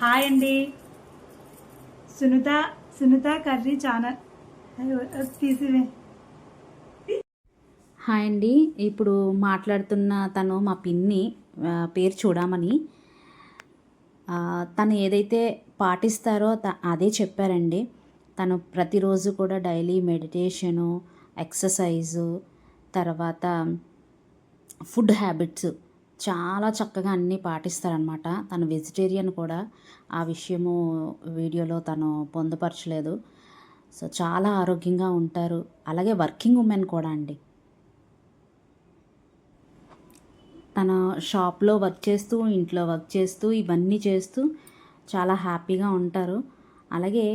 Hi అండి. Sunitha Sunitha curry channel. తీసివే. Hi అండి. ఇప్పుడు మాట్లాడుతున్న తను మా పిన్ని పేరు చూడమని. తను ఏదైతే పాటిస్తారో త అదే చెప్పారండి. తను ప్రతిరోజు కూడా డైలీ మెడిటేషను ఎక్సర్సైజు తర్వాత ఫుడ్ హ్యాబిట్స్ చాలా చక్కగా అన్నీ పాటిస్తారనమాట తను వెజిటేరియన్ కూడా. ఆ విషయము వీడియోలో తను పొందుపరచలేదు. సో చాలా ఆరోగ్యంగా ఉంటారు. అలాగే వర్కింగ్ ఉమెన్ కూడా అండి. తన షాప్లో వర్క్ చేస్తూ ఇంట్లో వర్క్ చేస్తూ ఇవన్నీ చేస్తూ చాలా హ్యాపీగా ఉంటారు. అలాగే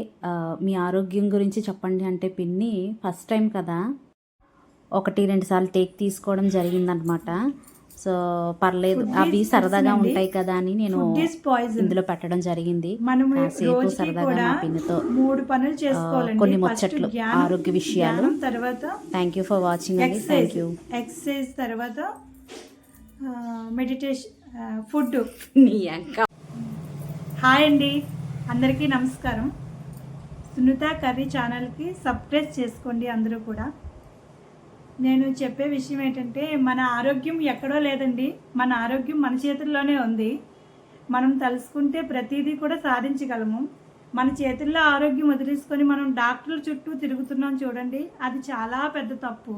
మీ ఆరోగ్యం గురించి చెప్పండి అంటే పిన్ని ఫస్ట్ టైం కదా? ఒకటి రెండు సార్లు టేక్ తీసుకోవడం జరిగిందనమాట సో పర్లేదు అవి సరదాగా ఉంటాయి కదా అని నేను ఇందులో పెట్టడం జరిగింది. సరదాగా పిన్నితో మూడు పనులు చేసుకోవాలండి. కొన్ని ముచ్చట్లు, ఆరోగ్య విషయాలు. తర్వాత థ్యాంక్ యూ ఫర్ వాచింగ్ అండి థ్యాంక్ యూ ఎక్సర్సైజ్ తర్వాత మెడిటేషన్ ఫుడ్ నీ అక్క. హాయ్ అండి. అందరికీ నమస్కారం. సునీత కర్రీ ఛానల్కి సబ్స్క్రైబ్ చేసుకోండి అందరూ కూడా. నేను చెప్పే విషయం ఏంటంటే మన ఆరోగ్యం ఎక్కడో లేదండి. మన ఆరోగ్యం మన చేతుల్లోనే ఉంది. మనం తలుసుకుంటే ప్రతిదీ కూడా సాధించగలము. మన చేతుల్లో ఆరోగ్యం వదిలేసుకొని మనం డాక్టర్ల చుట్టూ తిరుగుతున్నాం చూడండి. అది చాలా పెద్ద తప్పు.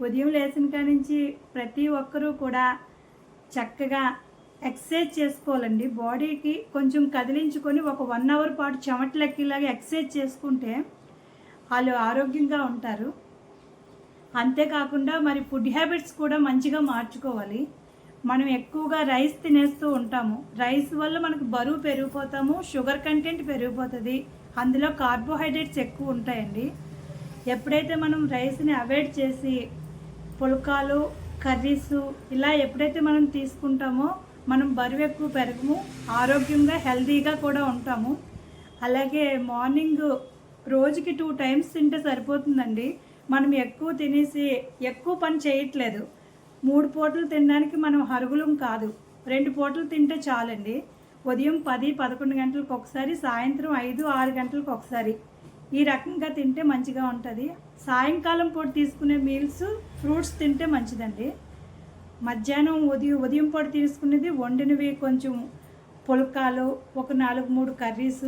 ఉదయం లేచిన కాడి నుంచి ప్రతి ఒక్కరూ కూడా చక్కగా ఎక్సర్సైజ్ చేసుకోవాలండి. బాడీకి కొంచెం కదిలించుకొని ఒక వన్ అవర్ పాటు చెమటలెక్కిలాగా ఎక్సర్సైజ్ చేసుకుంటే వాళ్ళు ఆరోగ్యంగా ఉంటారు. అంతేకాకుండా మరి ఫుడ్ హ్యాబిట్స్ కూడా మంచిగా మార్చుకోవాలి. మనం ఎక్కువగా రైస్ తినేస్తూ ఉంటాము. రైస్ వల్ల మనకు బరువు పెరిగిపోతాము షుగర్ కంటెంట్ పెరిగిపోతుంది. అందులో కార్బోహైడ్రేట్స్ ఎక్కువ ఉంటాయండి. ఎప్పుడైతే మనం రైస్ని అవాయిడ్ చేసి పుల్కాలు కర్రీస్ ఇలా ఎప్పుడైతే మనం తీసుకుంటామో మనం బరువు ఎక్కువ పెరగము ఆరోగ్యంగా హెల్తీగా కూడా ఉంటాము. అలాగే మార్నింగ్ రోజుకి టూ టైమ్స్ తింటే సరిపోతుందండి. మనం ఎక్కువ తినేసి ఎక్కువ పని చేయట్లేదు. మూడు పూటలు తినడానికి మనం హరుగులం కాదు. రెండు పూటలు తింటే చాలండి. ఉదయం పది పదకొండు గంటలకు ఒకసారి సాయంత్రం ఐదు ఆరు గంటలకు ఒకసారి. ఈ రకంగా తింటే మంచిగా ఉంటుంది. సాయంకాలం పూట తీసుకునే మీల్స్ ఫ్రూట్స్ తింటే మంచిదండి. మధ్యాహ్నం ఉదయం ఉదయం పూట తీసుకునేది వండినవి కొంచెం పుల్కాలు ఒక నాలుగు మూడు కర్రీస్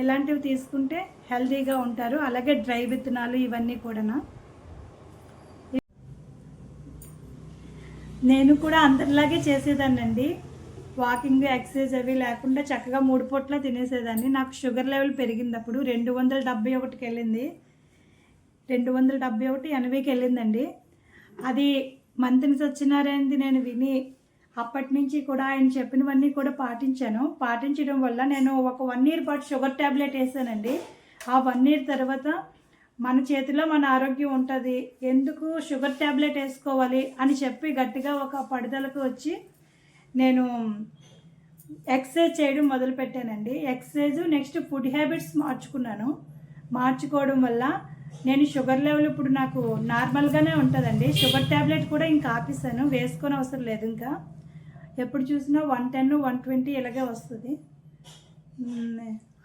ఇలాంటివి తీసుకుంటే హెల్తీగా ఉంటారు అలాగే డ్రై విత్తనాలు ఇవన్నీ కూడా నేను కూడా అందరిలాగే చేసేదాన్నండి. వాకింగ్ ఎక్సర్సైజ్ అవి లేకుండా చక్కగా మూడు పొట్ల తినేసేదాన్ని. నాకు షుగర్ లెవెల్ పెరిగింది అప్పుడు రెండు వందల డెబ్బై ఒకటికి వెళ్ళింది. రెండు వందల డెబ్బై ఒకటి ఎనభైకి వెళ్ళిందండి. అది మంత్రి సత్యనారాయణది నేను విని అప్పటి నుంచి కూడా ఆయన చెప్పినవన్నీ కూడా పాటించాను. పాటించడం వల్ల నేను ఒక వన్ ఇయర్ పాటు షుగర్ ట్యాబ్లెట్ వేసానండి. ఆ వన్ ఇయర్ తర్వాత మన చేతిలో మన ఆరోగ్యం ఉంటుంది. ఎందుకు షుగర్ ట్యాబ్లెట్ వేసుకోవాలి అని చెప్పి గట్టిగా ఒక పడుదలకు వచ్చి నేను ఎక్సర్సైజ్ చేయడం మొదలుపెట్టానండి. ఎక్సర్సైజ్ నెక్స్ట్ ఫుడ్ హ్యాబిట్స్ మార్చుకున్నాను. మార్చుకోవడం వల్ల నేను షుగర్ లెవెల్ ఇప్పుడు నాకు నార్మల్గానే ఉంటుందండి. షుగర్ ట్యాబ్లెట్ కూడా ఇంకా ఆపేసాను. వేసుకొని అవసరం లేదు ఇంకా. ఎప్పుడు చూసినా వన్ టెన్ వన్ ట్వంటీ ఇలాగే వస్తుంది.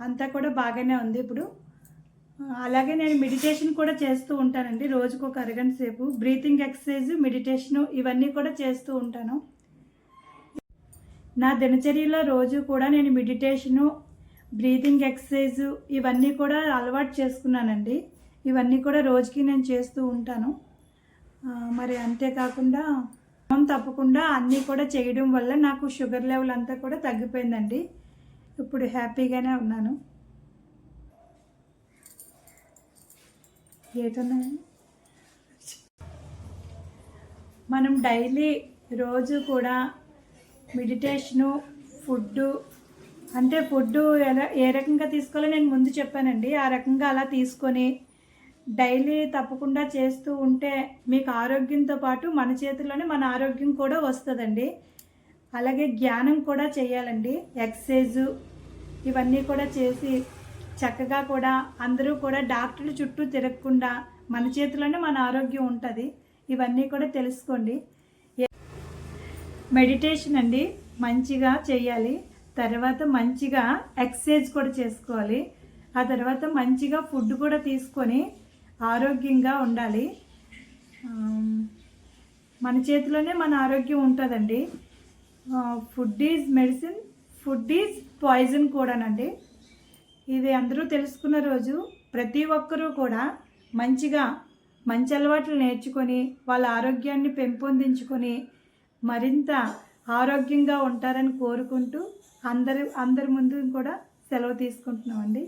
అంతా కూడా బాగానే ఉంది ఇప్పుడు. అలాగే నేను మెడిటేషన్ కూడా చేస్తూ ఉంటానండి. రోజుకు ఒక అరగంట సేపు. బ్రీతింగ్ ఎక్సర్సైజ్ మెడిటేషన్ ఇవన్నీ కూడా చేస్తూ ఉంటాను. నా దినచర్యలో రోజు కూడా నేను మెడిటేషను బ్రీతింగ్ ఎక్సర్సైజ్ ఇవన్నీ కూడా అలవాటు చేసుకున్నానండి. ఇవన్నీ కూడా రోజుకి నేను చేస్తూ ఉంటాను. మరి అంతేకాకుండా క్రమం తప్పకుండా అన్నీ కూడా చేయడం వల్ల నాకు షుగర్ లెవెల్ అంతా కూడా తగ్గిపోయిందండి. ఇప్పుడు హ్యాపీగానే ఉన్నాను. ఏటున్నాయి మనం డైలీ రోజు కూడా మెడిటేషను ఫుడ్డు అంటే ఫుడ్డు ఎలా ఏ రకంగా తీసుకోవాలో నేను ముందు చెప్పానండి. ఆ రకంగా అలా తీసుకొని డైలీ తప్పకుండా చేస్తూ ఉంటే మీకు ఆరోగ్యంతో పాటు మన చేతుల్లోనే మన ఆరోగ్యం కూడా వస్తుందండి. అలాగే జ్ఞానం కూడా చేయాలండి. ఎక్సర్సైజు ఇవన్నీ కూడా చేసి చక్కగా కూడా అందరూ కూడా డాక్టర్ల చుట్టూ తిరగకుండా మన చేతిలోనే మన ఆరోగ్యం ఉంటుంది. ఇవన్నీ కూడా తెలుసుకోండి. మెడిటేషన్ అండి మంచిగా చేయాలి. తర్వాత మంచిగా ఎక్సర్సైజ్ కూడా చేసుకోవాలి. ఆ తర్వాత మంచిగా ఫుడ్ కూడా తీసుకొని ఆరోగ్యంగా ఉండాలి. మన చేతిలోనే మన ఆరోగ్యం ఉంటుందండి. Food is medicine food is poison కూడానండి. ఇది అందరూ తెలుసుకున్న రోజు ప్రతి ఒక్కరూ కూడా మంచిగా మంచి అలవాట్లు నేర్చుకొని వాళ్ళ ఆరోగ్యాన్ని పెంపొందించుకొని మరింత ఆరోగ్యంగా ఉంటారని కోరుకుంటూ అందరి అందరి ముందు కూడా సెలవు తీసుకుంటున్నామండి.